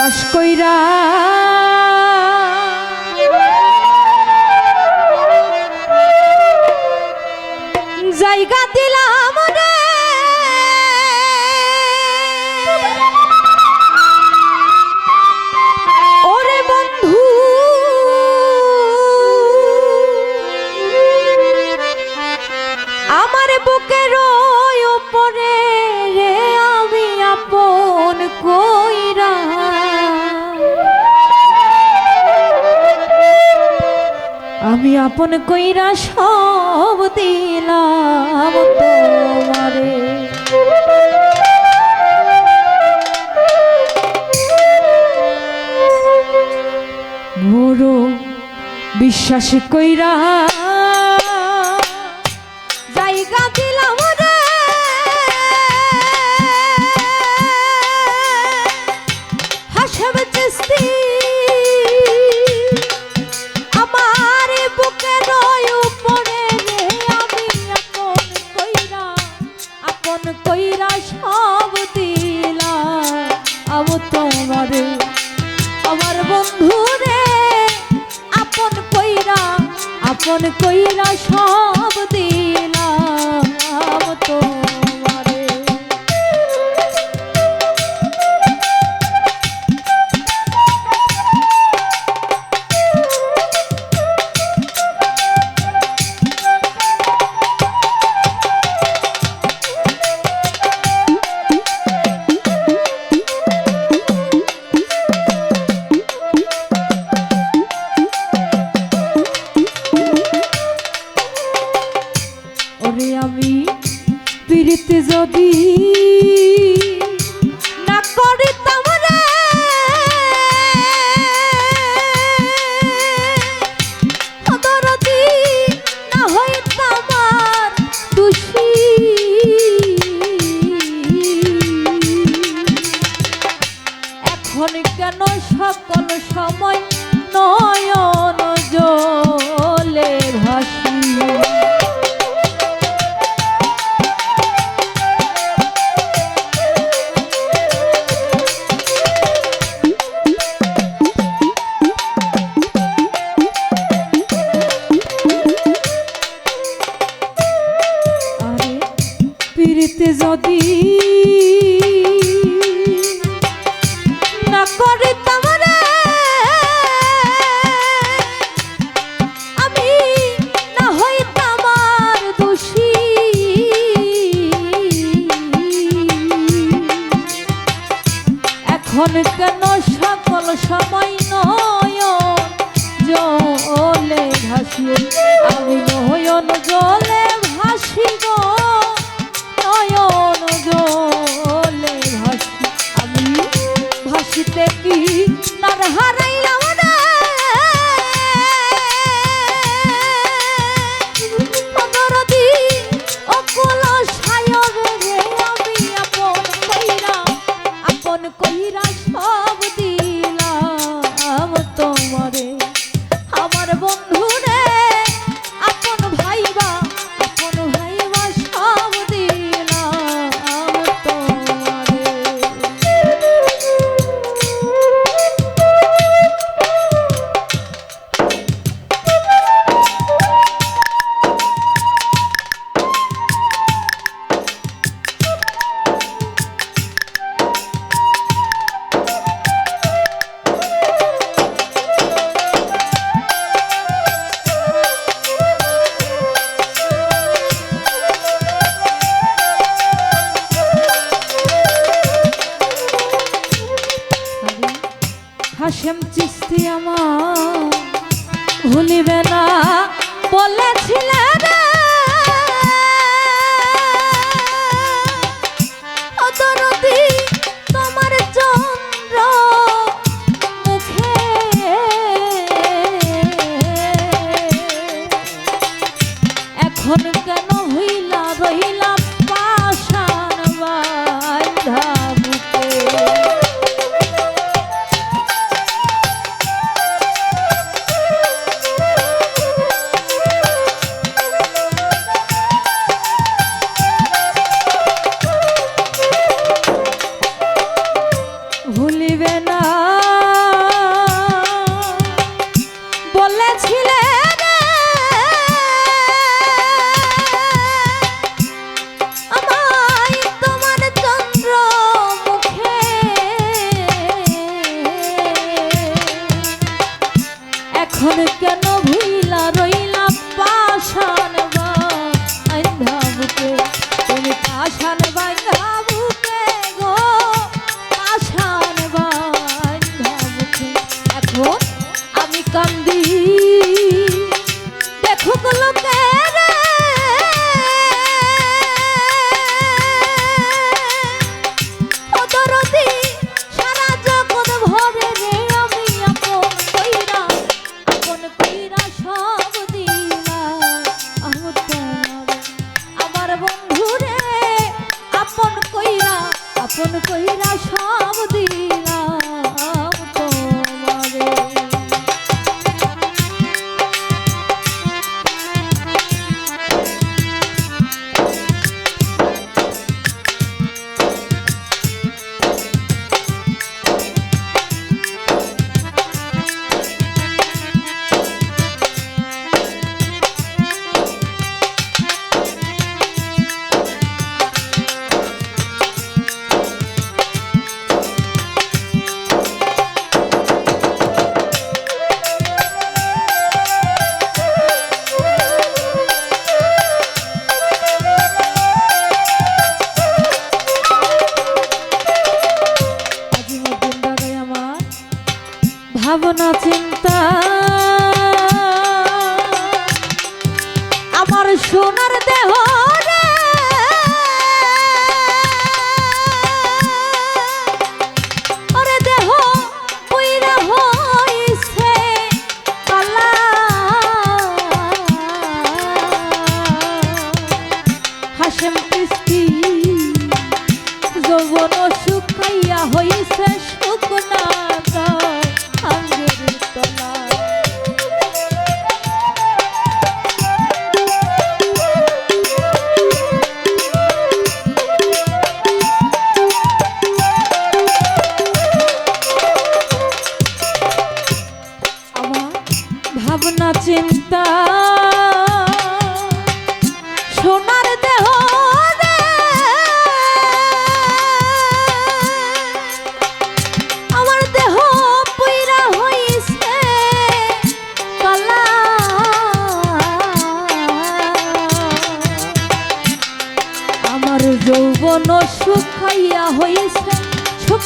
বিশ্বাস কইরা আপন কইরা সব দিলাম তোমারে। মোরো বিশ্বাস কইরা এখন কেন সকল সময় নয় জলে ভাসি আমি নয়ন জলে ভাসি গো নয়ন জলে ভাসি আমি ভাসিতে কি নারহারে হাসেম চিস্তি আমার ভুলিবে না বলেছিলেন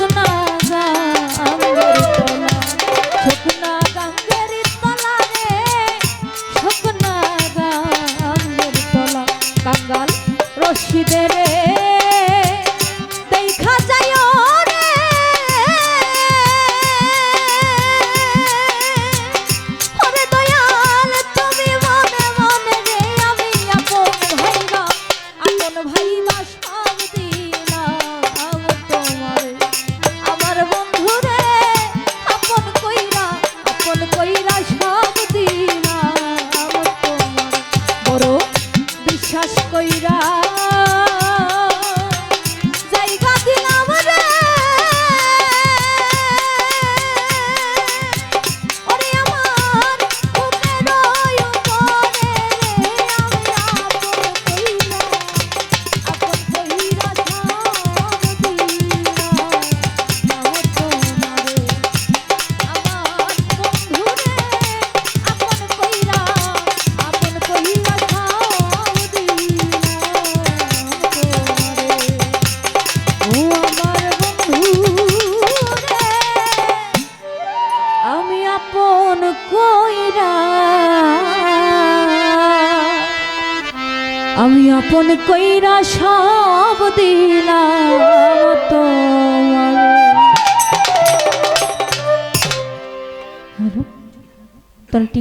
বাসনা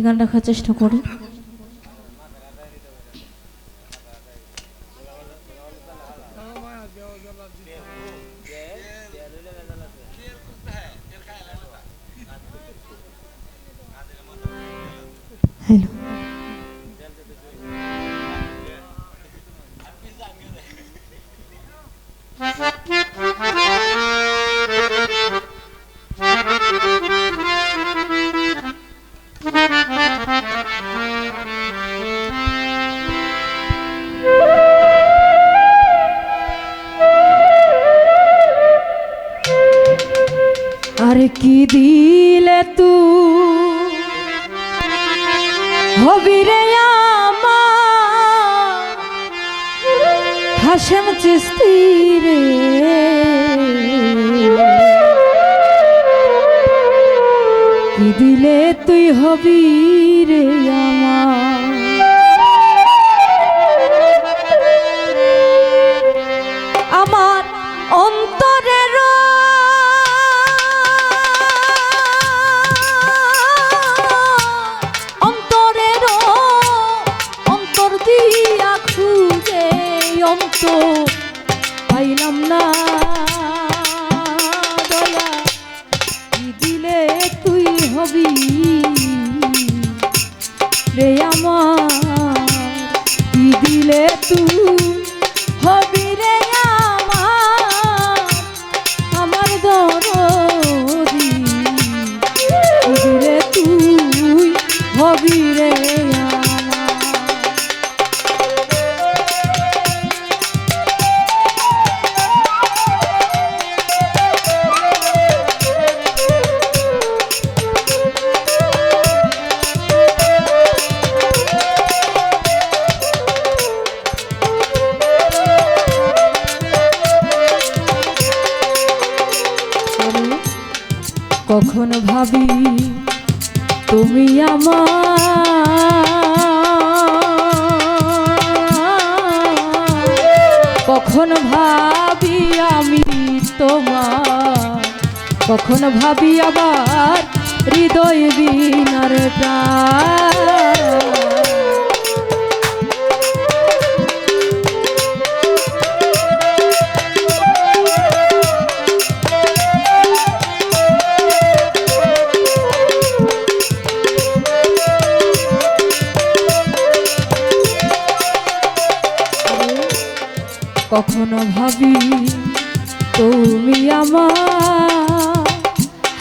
গান রাখার চেষ্টা করি। আর কি দিলে তু? হবি রে আমা হাসেম চিস্তি রে। কি দিলে তুই হবি রে আমার? ভাবি তুমি আমার। কখন ভাবি আমি তোমার? কখন ভাবি আবার হৃদয় বিনার প্রাণ? কখনো ভাবি, তুমি আমার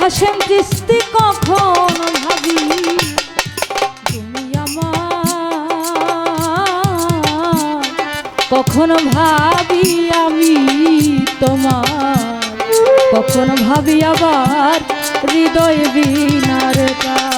হাসেম কিস্তি কখনো ভাবি, তুমি আমার কখনো ভাবি আমি তোমার, কখনো ভাবি আবার হৃদয় বিনার গান।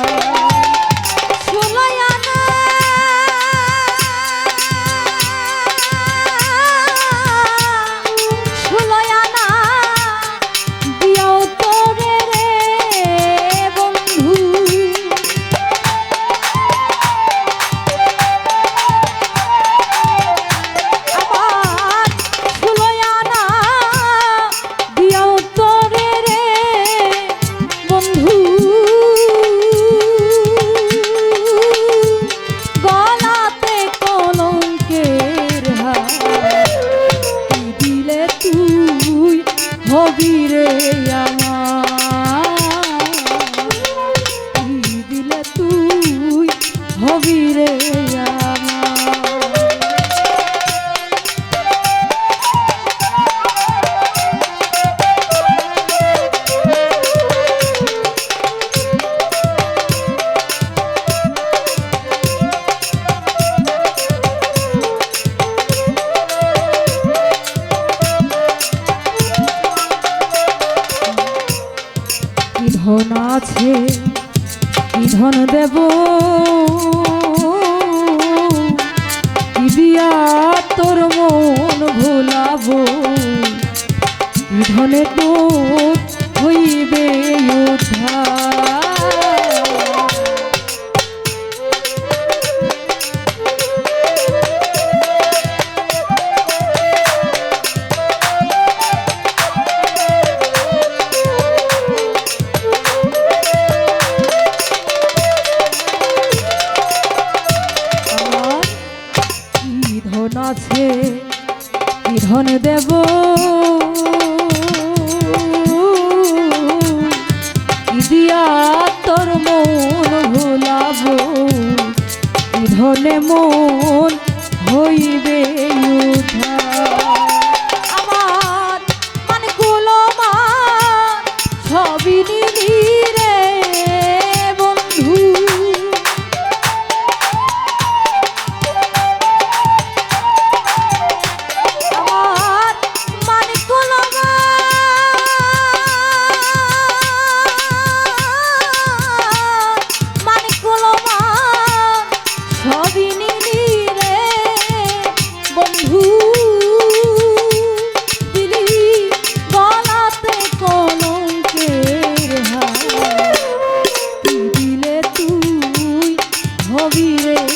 রে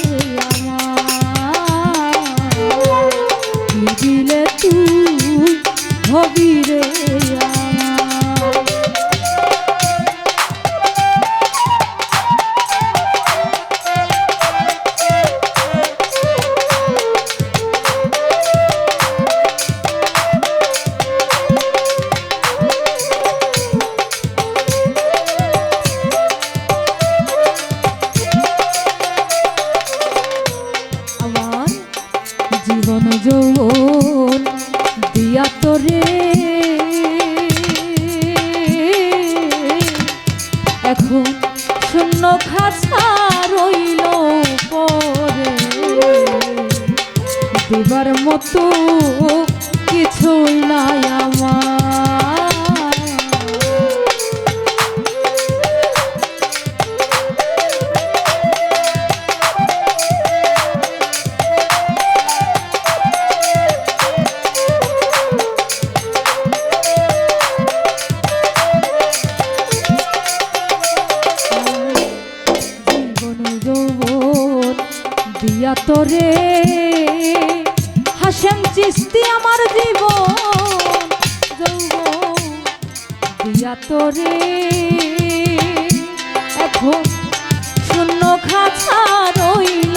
যৌবন দিয়া তোরে। এখন শূন্য খাসা রইল পরে। দিবার মতো কিছু নাই আমার। দিয়া তরে। হাসেন চিস্তি আমার জীব দিয়া তোরে। এখন শূন্য খাছা রইল।